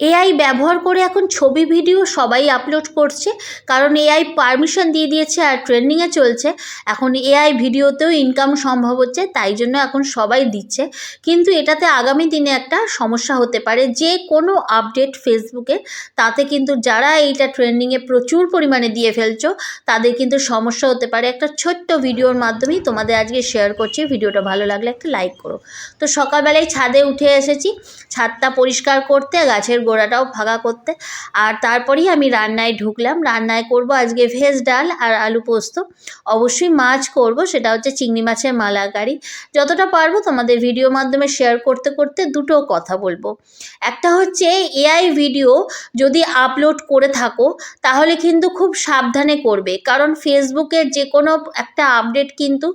AI ব্যবহার করে এখন ছবি, ভিডিও সবাই আপলোড করছে। কারণ এআই পারমিশন দিয়ে দিয়েছে আর ট্রেন্ডিংয়ে চলছে। এখন এআই ভিডিওতেও ইনকাম সম্ভব হচ্ছে, তাই জন্য এখন সবাই দিচ্ছে। কিন্তু এটাতে আগামী দিনে একটা সমস্যা হতে পারে। যে কোনো আপডেট ফেসবুকে তাতে কিন্তু যারা এইটা ট্রেন্ডিংয়ে প্রচুর পরিমাণে দিয়ে ফেলছো, তাদের কিন্তু সমস্যা হতে পারে। একটা ছোট্ট ভিডিওর মাধ্যমেই তোমাদের আজকে শেয়ার করছি। ভিডিওটা ভালো লাগলে একটা লাইক করো। তো সকালবেলায় ছাদে উঠে এসেছি। ছাদটা পরিষ্কার করতে গাছের গোড়াটাও ফাঁকা করতে। আর তারপরেই আমি রান্নায় ঢুকলাম। রান্নায় করব আজকে ভেজ ডাল আর আলু পোস্ত। অবশ্যই মাছ করব, সেটা হচ্ছে চিংড়ি মাছের মালাকারি। যতটা পারব তোমাদের ভিডিও মাধ্যমে শেয়ার করতে করতে দুটো কথা বলব। একটা হচ্ছে এআই ভিডিও যদি আপলোড করে থাকো, তাহলে কিন্তু খুব সাবধানে করবে। কারণ ফেসবুকের যে কোনো একটা আপডেট কিন্তু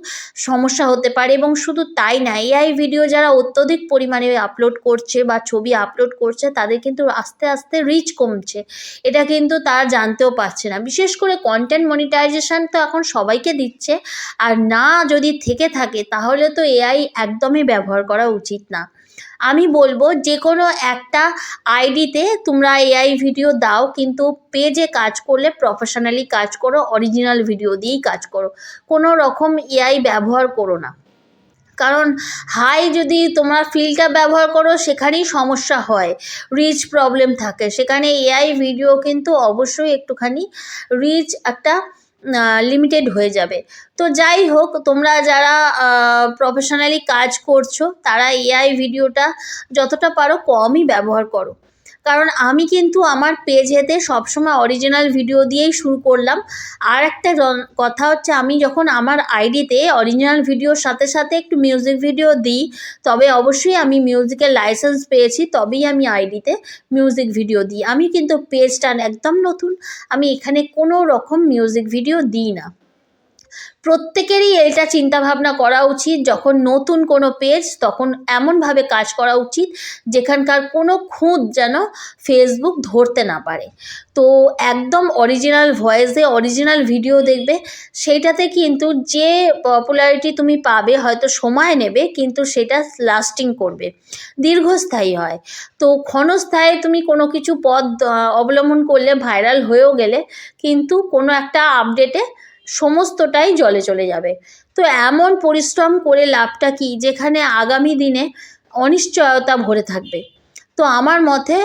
সমস্যা হতে পারে এবং শুধু তাই না এআই ভিডিও যারা অত্যধিক পরিমাণে আপলোড করছে বা ছবি আপলোড করছে, তাদের কিন্তু আস্তে আস্তে রিচ কমছে। এটা কিন্তু তারা জানতেও পারছে না। বিশেষ করে কন্টেন্ট মনিটাইজেশন তো এখন সবাইকে দিচ্ছে। আর না যদি থেকে থাকে, তাহলে তো এআই একদমই ব্যবহার করা উচিত না। আমি বলব যে কোনো একটা আইডিতে তোমরা এআই ভিডিও দাও, কিন্তু পেজে কাজ করলে প্রফেশনালি কাজ করো অরিজিনাল ভিডিও দিয়েই কাজ করো। কোনো রকম এআই ব্যবহার করো না। কারণ হাই যদি তোমরা ফিল্টার ব্যবহার করো, সেখানেই সমস্যা হয় রিচ প্রবলেম থাকে। সেখানে এআই ভিডিও কিন্তু অবশ্যই একটুখানি রিচ একটা লিমিটেড হয়ে যাবে। তো যাই হোক, তোমরা যারা প্রফেশনালি কাজ করছ, তারা এআই ভিডিওটা যতটা পারো কমই ব্যবহার করো। কারণ আমি কিন্তু আমার পেজেতে সবসময় অরিজিনাল ভিডিও দিয়েই শুরু করলাম। আর একটা কথা হচ্ছে আমি যখন আমার আইডিতে অরিজিনাল ভিডিওর সাথে সাথে একটু মিউজিক ভিডিও দিই, তবে অবশ্যই আমি মিউজিকের লাইসেন্স পেয়েছি, তবেই আমি আইডিতে মিউজিক ভিডিও দিই। আমি কিন্তু পেজটা একদম নতুন, আমি এখানে কোনো রকম মিউজিক ভিডিও দিই না। প্রত্যেকেরই এটা চিন্তাভাবনা করা উচিত, যখন নতুন কোনো পেজ তখন এমনভাবে কাজ করা উচিত, যেখানকার কোনো খুঁত যেন ফেসবুক ধরতে না পারে। তো একদম অরিজিনাল ভয়েসে অরিজিনাল ভিডিও দেখবে, সেইটাতে কিন্তু যে পপুলারিটি তুমি পাবে, হয়তো সময় নেবে, কিন্তু সেটা লাস্টিং করবে। দীর্ঘস্থায়ী হয়। তো ক্ষণস্থায়ী তুমি কোনো কিছু পদ অবলম্বন করলে ভাইরাল হয়েও গেলে, কিন্তু কোনো একটা আপডেটে সমস্তটাই জলে চলে যাবে। তো এমন পরিশ্রম করে লাভটা কী? যেখানে আগামী দিনে অনিশ্চয়তা ভরে থাকবে। তো আমার মতে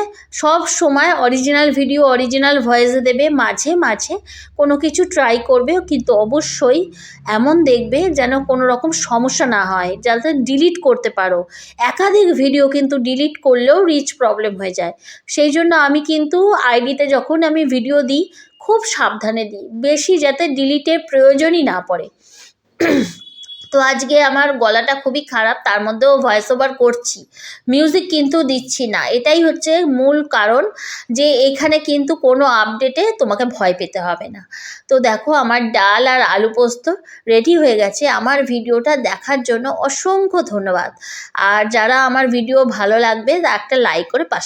সব সময় অরিজিনাল ভিডিও অরিজিনাল ভয়েসে দেবে মাঝে মাঝে। কোনো কিছু ট্রাই করবে, কিন্তু অবশ্যই এমন দেখবে যেন কোনো রকম সমস্যা না হয়, যাতে ডিলিট করতে পারো। একাধিক ভিডিও কিন্তু ডিলিট করলেও রিচ প্রবলেম হয়ে যায়। সেই জন্য আমি কিন্তু আইডিতে যখন আমি ভিডিও দিই, খুব সাবধানে দিই। বেশি যাতে ডিলিটের প্রয়োজনই না পড়ে। তো আজকে আমার গলাটা খুবই খারাপ, তার মধ্যেও ভয়েস ওভার করছি। মিউজিক কিন্তু দিচ্ছি না। এটাই হচ্ছে মূল কারণ যে এখানে কিন্তু কোনো আপডেটে তোমাকে ভয় পেতে হবে না। তো দেখো, আমার ডাল আর আলু পোস্ত রেডি হয়ে গেছে। আমার ভিডিওটা দেখার জন্য অসংখ্য ধন্যবাদ। আর যারা আমার ভিডিও ভালো লাগবে, একটা লাইক করে পাশ